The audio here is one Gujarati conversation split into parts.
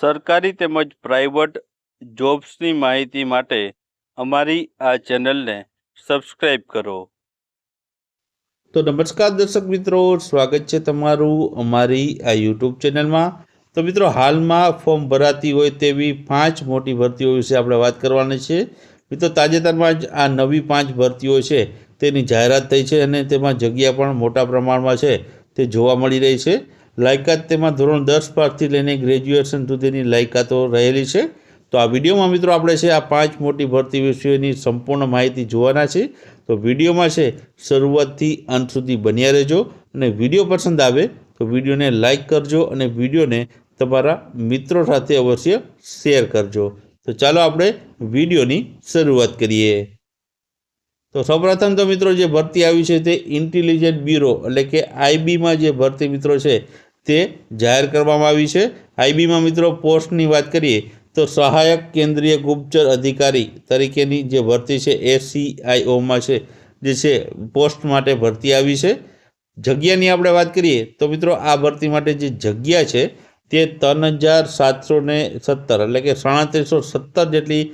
સરકારી તેમજ પ્રાઇવેટ જોબ્સની માહિતી માટે અમારી આ ચેનલને સબસ્ક્રાઈબ કરો. તો નમસ્કાર દર્શક મિત્રો, સ્વાગત છે તમારું અમારી આ યુટ્યુબ ચેનલમાં. તો મિત્રો, હાલમાં ફોર્મ ભરાતી હોય તેવી પાંચ મોટી ભરતીઓ વિશે આપણે વાત કરવાની છે. મિત્રો, તાજેતરમાં જ આ નવી પાંચ ભરતીઓ છે તેની જાહેરાત થઈ છે અને તેમાં જગ્યા પણ મોટા પ્રમાણમાં છે તે જોવા મળી રહી છે. લાયકાત તેમાં ધોરણ દસ પાસથી લઈને ગ્રેજ્યુએશન સુધીની લાયકાતો રહેલી છે. તો આ વિડીયોમાં મિત્રો આપણે છે આ પાંચ મોટી ભરતી વિષયોની સંપૂર્ણ માહિતી જોવાના છે. તો વિડીયોમાં છે શરૂઆતથી અંત સુધી બન્યા રહેજો અને વીડિયો પસંદ આવે તો વિડીયોને લાઇક કરજો અને વિડીયોને તમારા મિત્રો સાથે અવશ્ય શેર કરજો. તો ચાલો આપણે વિડીયોની શરૂઆત કરીએ. તો સૌપ્રથમ તો મિત્રો જે ભરતી આવી છે તે ઇન્ટેલિજન્ટ બ્યુરો એટલે કે આઈબીમાં જે ભરતી મિત્રો છે તે જાહેર કરવામાં આવી છે. આઈબીમાં મિત્રો, પોસ્ટની વાત કરીએ તો સહાયક કેન્દ્રીય ગુપ્તચર અધિકારી તરીકેની જે ભરતી છે, એ સીઆઈઓમાં છે, જે છે, પોસ્ટ માટે ભરતી આવી છે. જગ્યાની આપણે વાત કરીએ તો મિત્રો, આ ભરતી માટે જે જગ્યા છે, તે ત્રણ હજાર સાતસો ને સત્તર એટલે કે સાડત્રીસો સત્તર જેટલી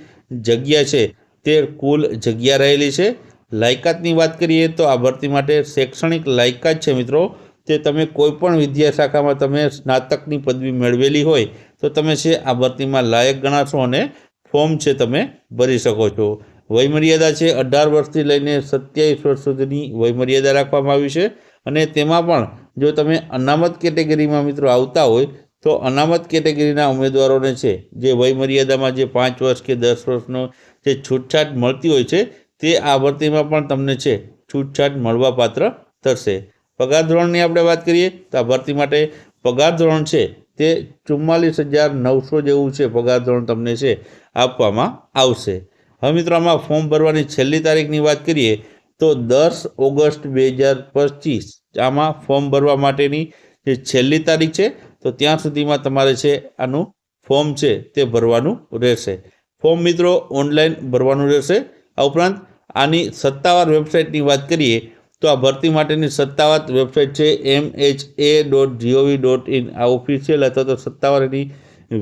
જગ્યા છે, તે કુલ જગ્યા રહેલી છે. લાયકાતની વાત કરીએ તો આ ભરતી માટે શૈક્ષણિક લાયકાત છે મિત્રો તે તમે કોઈપણ વિદ્યા શાખામાં તમે સ્નાતકની પદવી મેળવેલી હોય, તો તમે છે આ ભરતીમાં લાયક ગણાશો અને ફોર્મ છે તમે ભરી શકો છો. વયમર્યાદા છે અઢાર વર્ષથી લઈને સત્યાવીસ વર્ષ સુધીની વયમર્યાદા રાખવામાં આવી છે. અને તેમાં પણ જો તમે અનામત કેટેગરીમાં મિત્રો આવતા હોય, તો અનામત કેટેગરીના ઉમેદવારોને છે, જે વયમર્યાદામાં જે પાંચ વર્ષ કે દસ વર્ષનો જે છૂટછાટ મળતી હોય છે, તે આ ભરતીમાં પણ તમને છે, છૂટછાટ મળવાપાત્ર થશે. પગાર ધોરણની આપણે વાત કરીએ, તો આ ભરતી માટે પગાર ધોરણ છે તે ચુમ્માલીસ હજાર નવસો જેવું છે પગાર ધોરણ તમને છે આપવામાં આવશે. હવે મિત્રો, આમાં ફોર્મ ભરવાની છેલ્લી તારીખની વાત કરીએ, તો દસ ઓગસ્ટ બે હજાર પચીસ આમાં ફોર્મ ભરવા માટેની જે છેલ્લી તારીખ છે, તો ત્યાં સુધીમાં તમારે છે આનું ફોર્મ છે તે ભરવાનું રહેશે. ફોર્મ મિત્રો ઓનલાઈન ભરવાનું રહેશે. આ ઉપરાંત આની સત્તાવાર વેબસાઇટની વાત કરીએ તો આ ભરતી માટેની સત્તાવાર વેબસાઇટ છે M H A dot G O V dot official અથવા તો સત્તાવાર એની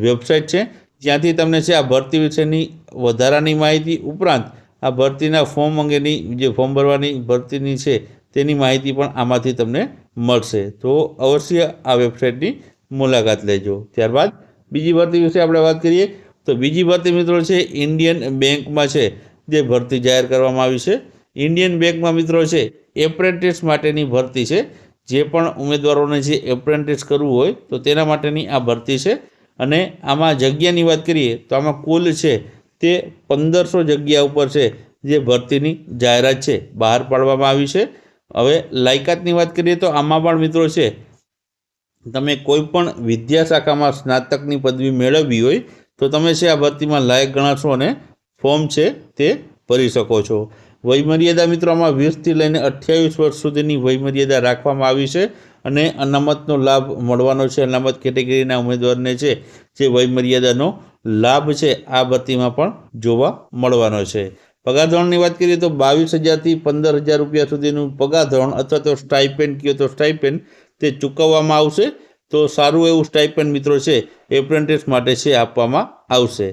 વેબસાઇટ છે. ત્યાંથી તમને છે આ ભરતી વિશેની વધારાની માહિતી ઉપરાંત આ ભરતીના ફોર્મ અંગેની જે ફોર્મ ભરવાની ભરતીની છે તેની માહિતી પણ આમાંથી તમને મળશે. તો અવશ્ય આ વેબસાઇટની મુલાકાત લેજો. ત્યારબાદ બીજી ભરતી વિશે આપણે વાત કરીએ તો બીજી ભરતી મિત્રો છે ઇન્ડિયન બેંકમાં છે, જે ભરતી જાહેર કરવામાં આવી છે. ઇન્ડિયન બેંકમાં મિત્રો છે એપ્રેન્ટિસ માટેની ભરતી છે. જે પણ ઉમેદવારોને જે એપ્રેન્ટિસ કરવું હોય, તો તેના માટેની આ ભરતી છે. અને આમાં જગ્યાની વાત કરીએ, તો આમાં કુલ છે તે પંદરસો જગ્યા ઉપર છે જે ભરતીની જાહેરાત છે, બહાર પાડવામાં આવી છે. હવે લાયકાતની વાત કરીએ, તો આમાં પણ મિત્રો છે, તમે કોઈ પણ વિદ્યાશાખામાં સ્નાતકની પદવી મેળવવી હોય, તો તમે છે આ ભરતીમાં લાયક ગણાશો અને ફોર્મ છે તે ભરી શકો છો. વયમર્યાદા મિત્રોમાં વીસથી લઈને અઠ્યાવીસ વર્ષ સુધીની વયમર્યાદા રાખવામાં આવી છે અને અનામતનો લાભ મળવાનો છે. અનામત કેટેગરીના ઉમેદવારને છે, જે વયમર્યાદાનો લાભ છે, આ ભરતીમાં પણ જોવા મળવાનો છે. પગાર ધોરણની વાત કરીએ તો બાવીસ હજારથી પંદર હજાર રૂપિયા સુધીનું પગાર ધોરણ અથવા તો સ્ટાઇપેન્ડ કહો તો સ્ટાઇપેન્ડ તે ચૂકવવામાં આવશે. તો સારું એવું સ્ટાઇપેન્ડ મિત્રો છે, એપ્રેન્ટિસ માટે છે આપવામાં આવશે.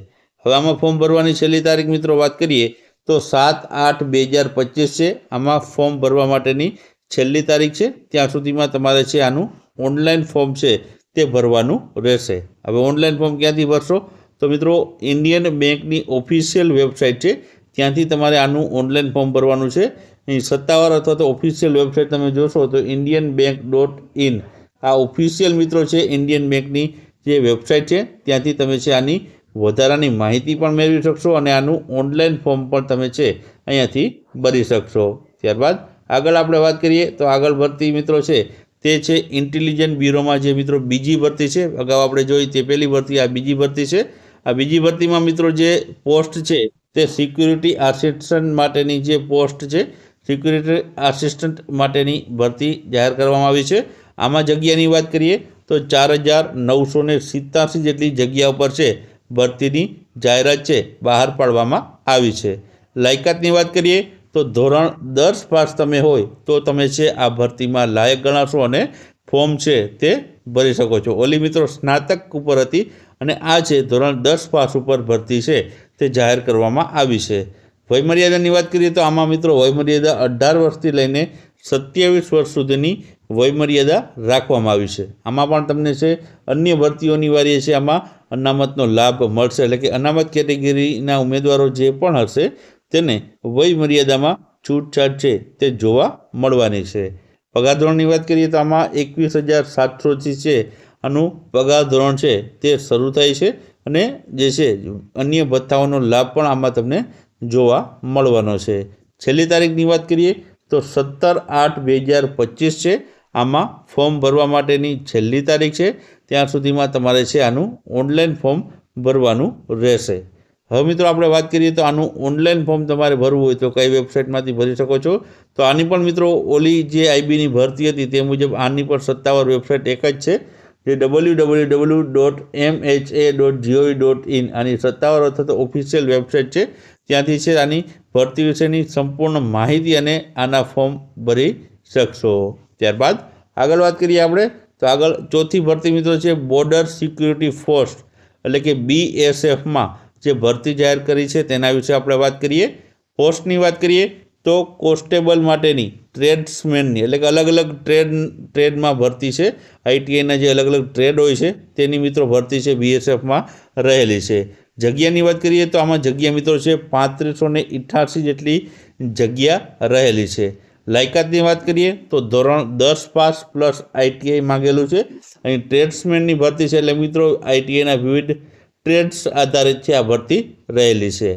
હવે આમાં ફોર્મ ભરવાની છેલ્લી તારીખ મિત્રો વાત કરીએ તો સાત આઠ બે હજાર પચીસ છે. આમાં ફોર્મ ભરવા માટેની છેલ્લી તારીખ છે. ત્યાં સુધીમાં તમારે છે આનું ઓનલાઈન ફોર્મ છે તે ભરવાનું રહેશે. હવે ઓનલાઈન ફોર્મ ક્યાંથી ભરશો? તો મિત્રો, ઇન્ડિયન બેંકની ઓફિશિયલ વેબસાઇટ છે. ત્યાંથી તમારે આનું ઓનલાઈન ફોર્મ ભરવાનું છે. અહીં સત્તાવાર અથવા તો ઓફિશિયલ વેબસાઇટ તમે જોશો તો ઇન્ડિયન બેંક ડોટ ઇન. આ ઓફિશિયલ મિત્રો છે ઇન્ડિયન બેંકની જે વેબસાઇટ છે, ત્યાંથી તમે છે આની વધારાની માહિતી પણ મેળવી શકશો અને આનું ઓનલાઈન ફોર્મ પણ તમે છે, અહીંયાથી ભરી શકશો. ત્યારબાદ આગળ આપણે વાત કરીએ તો આગળ ભરતી મિત્રો છે, તે છે ઇન્ટેલિજન્ટ બ્યુરોમાં જે મિત્રો બીજી ભરતી છે, અગાઉ આપણે જોઈ તે પહેલી ભરતી, આ બીજી ભરતી છે. આ બીજી ભરતીમાં મિત્રો જે પોસ્ટ છે, તે સિક્યુરિટી આસિસ્ટન્ટ માટેની જે પોસ્ટ છે સિક્યુરિટી આસિસ્ટન્ટ માટેની ભરતી જાહેર કરવામાં આવી છે. આમાં જગ્યાની વાત કરીએ તો ચાર હજાર નવસો સિત્તાસી જેટલી જગ્યા ઉપર છે. ભરતીની જાહેરાત છે, બહાર પાડવામાં આવી છે. લાયકાતની વાત કરીએ તો ધોરણ દસ પાસ તમે હોય તો તમે છે, આ ભરતીમાં લાયક ગણાશો અને ફોર્મ છે તે ભરી શકો છો. ઓલી મિત્રો સ્નાતક ઉપર હતી અને આ છે ધોરણ દસ પાસ ઉપર ભરતી છે તે જાહેર કરવામાં આવી છે. વયમર્યાદાની વાત કરીએ તો આમાં મિત્રો વયમર્યાદા અઢાર વર્ષથી લઈને સત્યાવીસ વર્ષ સુધીની વયમર્યાદા રાખવામાં આવી છે. આમાં પણ તમને છે, અન્ય ભરતીઓ અનિવાર્ય છે. આમાં અનામતનો લાભ મળશે. એટલે કે અનામત કેટેગરીના ઉમેદવારો જે પણ હશે, તેને વયમર્યાદામાં છૂટછાટ છે તે જોવા મળવાની છે. પગાર ધોરણની વાત કરીએ તો આમાં એકવીસ હજાર સાતસોથી છે. આનું પગાર ધોરણ છે તે શરૂ થાય છે અને જે છે, અન્ય ભથ્થાઓનો લાભ પણ આમાં તમને જોવા મળવાનો છે. છેલ્લી તારીખની વાત કરીએ તો સત્તર આઠ બે હજાર પચીસ છે. આમાં ફોર્મ ભરવા માટેની છેલ્લી તારીખ છે. ત્યાં સુધીમાં તમારે છે આનું ઓનલાઈન ફોર્મ ભરવાનું રહેશે. હવે મિત્રો આપણે વાત કરીએ તો આનું ઓનલાઈન ફોર્મ તમારે ભરવું હોય તો કઈ વેબસાઇટમાંથી ભરી શકો છો? તો આની પણ મિત્રો ઓલી જે આઈબીની ભરતી હતી તે મુજબ આની પણ સત્તાવાર વેબસાઇટ એક જ છે, જે W W W dot M H A dot G O V dot સત્તાવાર અથવા તો ઓફિશિયલ વેબસાઇટ છે. ત્યાંથી છે આની ભરતી વિશેની સંપૂર્ણ માહિતી અને આના ફોર્મ ભરી શકશો. ત્યારબાદ આગળ વાત કરીએ આપણે, તો આગળ ચોથી ભરતી મિત્રો છે બોર્ડર સિક્યુરિટી ફોર્સ એટલે કે બીએસએફમાં જે ભરતી જાહેર કરી છે તેના વિશે આપણે વાત કરીએ. પોસ્ટની વાત કરીએ તો કોન્સ્ટેબલ માટેની ટ્રેડ્સમેનની એટલે કે અલગ અલગ ટ્રેડ, ટ્રેડમાં ભરતી છે. આઈટીઆઈના જે અલગ અલગ ટ્રેડ હોય છે તેની મિત્રો ભરતી છે બીએસએફમાં રહેલી છે. જગ્યાની વાત કરીએ તો આમાં જગ્યા મિત્રો છે પાંત્રીસો ને જેટલી જગ્યા રહેલી છે. લાયકાતની વાત કરીએ તો ધોરણ દસ પાસ પ્લસ આઈટીઆઈ માગેલું છે. અહીં ટ્રેડ્સમેનની ભરતી છે એટલે મિત્રો આઈટીઆઈના વિવિધ ટ્રેડ્સ આધારિત છે, આ ભરતી રહેલી છે.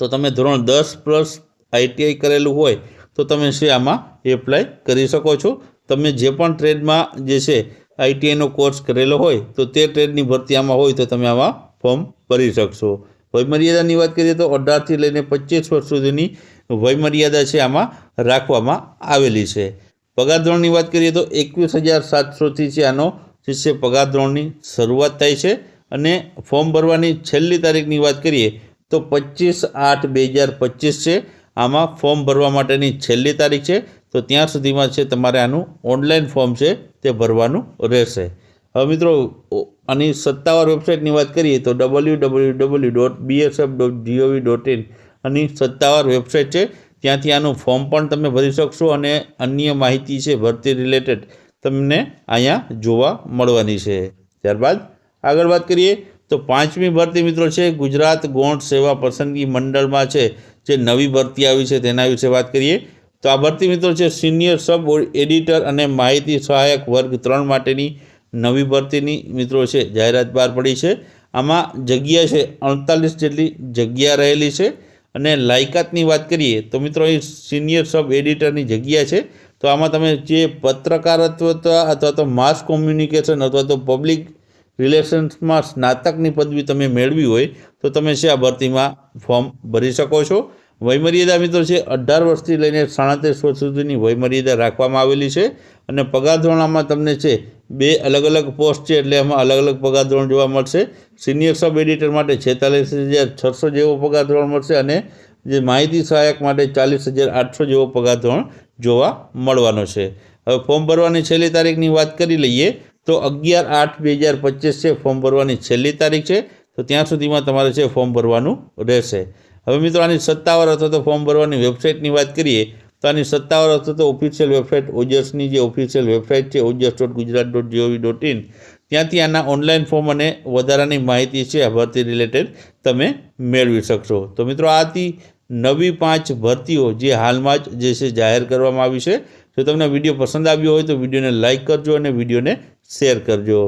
તો તમે ધોરણ દસ પ્લસ આઈટીઆઈ કરેલું હોય તો તમે છે આમાં એપ્લાય કરી શકો છો. તમે જે પણ ટ્રેડમાં જે છે આઈટીઆઈનો કોર્સ કરેલો હોય તો તે ટ્રેડની ભરતી આમાં હોય તો તમે આમાં ફોર્મ ભરી શકશો. વયમર્યાદાની વાત કરીએ તો અઢારથી લઈને પચીસ વર્ષ સુધીની વયમર્યાદા છે આમાં રાખવામાં આવેલી છે. પગાર ધોરણની વાત કરીએ તો એકવીસ હજાર સાતસોથી છે આનો છે પગાર ધોરણની શરૂઆત થાય છે અને ફોર્મ ભરવાની છેલ્લી તારીખની વાત કરીએ તો પચીસ આઠ બે હજાર પચીસ છે. આમાં ફોર્મ ભરવા માટેની છેલ્લી તારીખ છે. તો ત્યાં સુધીમાં છે તમારે આનું ઓનલાઈન ફોર્મ છે તે ભરવાનું રહેશે. હવે મિત્રો આની સત્તાવાર વેબસાઇટની વાત કરીએ તો W W W dot BSF dot G O V dot સત્તાવાર વેબસાઇટ છે. ત્યાંથી આનું ફોર્મ પણ તમે ભરી શકશો અને અન્ય માહિતી છે, ભરતી રિલેટેડ તમને અહીંયા જોવા મળવાની છે. ત્યારબાદ આગળ વાત કરીએ તો પાંચમી ભરતી મિત્રો છે, ગુજરાત ગૌણ સેવા પસંદગી મંડળમાં છે, જે નવી ભરતી આવી છે તેના વિશે વાત કરીએ. તો આ ભરતી મિત્રો છે સિનિયર સબ એડિટર અને માહિતી સહાયક વર્ગ ત્રણ માટેની નવી ભરતીની મિત્રો છે, જાહેરાત બહાર પડી છે. આમાં જગ્યા છે, અડતાલીસ જેટલી જગ્યા રહેલી છે. અને લાયકાતની વાત કરીએ તો મિત્રો અહીં સિનિયર સબ એડિટરની જગ્યા છે. તો આમાં તમે જે પત્રકારત્વ અથવા તો માસ કોમ્યુનિકેશન અથવા તો પબ્લિક રિલેશન્સમાં સ્નાતકની પદવી તમે મેળવી હોય તો તમે છે આ ભરતીમાં ફોર્મ ભરી શકો છો. વયમર્યાદા મિત્રો છે, અઢાર વર્ષથી લઈને સાડત્રીસ વર્ષ સુધીની વયમર્યાદા રાખવામાં આવેલી છે અને પગાર ધોરણમાં તમને છે, બે અલગ અલગ પોસ્ટ છે એટલે એમાં અલગ અલગ પગાર ધોરણ જોવા મળશે. સિનિયર સબ એડિટર માટે છેતાલીસ હજાર છસો જેવો પગાર ધોરણ મળશે અને જે માહિતી સહાયક માટે ચાલીસ હજાર આઠસો જેવો પગાર ધોરણ જોવા મળવાનો છે. હવે ફોર્મ ભરવાની છેલ્લી તારીખની વાત કરી લઈએ તો અગિયાર આઠ બે હજાર પચીસ છે, ફોર્મ ભરવાની છેલ્લી તારીખ છે, તો ત્યાં સુધીમાં તમારે છે, ફોર્મ ભરવાનું રહેશે. હવે મિત્રો, આની સત્તાવાર અથવા તો ફોર્મ ભરવાની વેબસાઇટની વાત કરીએ, તો આની સત્તાવાર અથવા તો ઓફિશિયલ વેબસાઇટ ઓજસની જે ઓફિશિયલ વેબસાઇટ છે OJAS dot Gujarat dot G O V ત્યાંથી આના ઓનલાઈન ફોર્મ અને વધારાની માહિતી છે આ ભરતી રિલેટેડ તમે મેળવી શકશો. તો મિત્રો આ હતી નવી પાંચ ભરતીઓ જે હાલમાં જ જે છે, જાહેર કરવામાં આવી છે, જો તમને વીડિયો પસંદ આવ્યો હોય તો વિડીયોને લાઇક કરજો અને વિડીયોને શેર કરજો.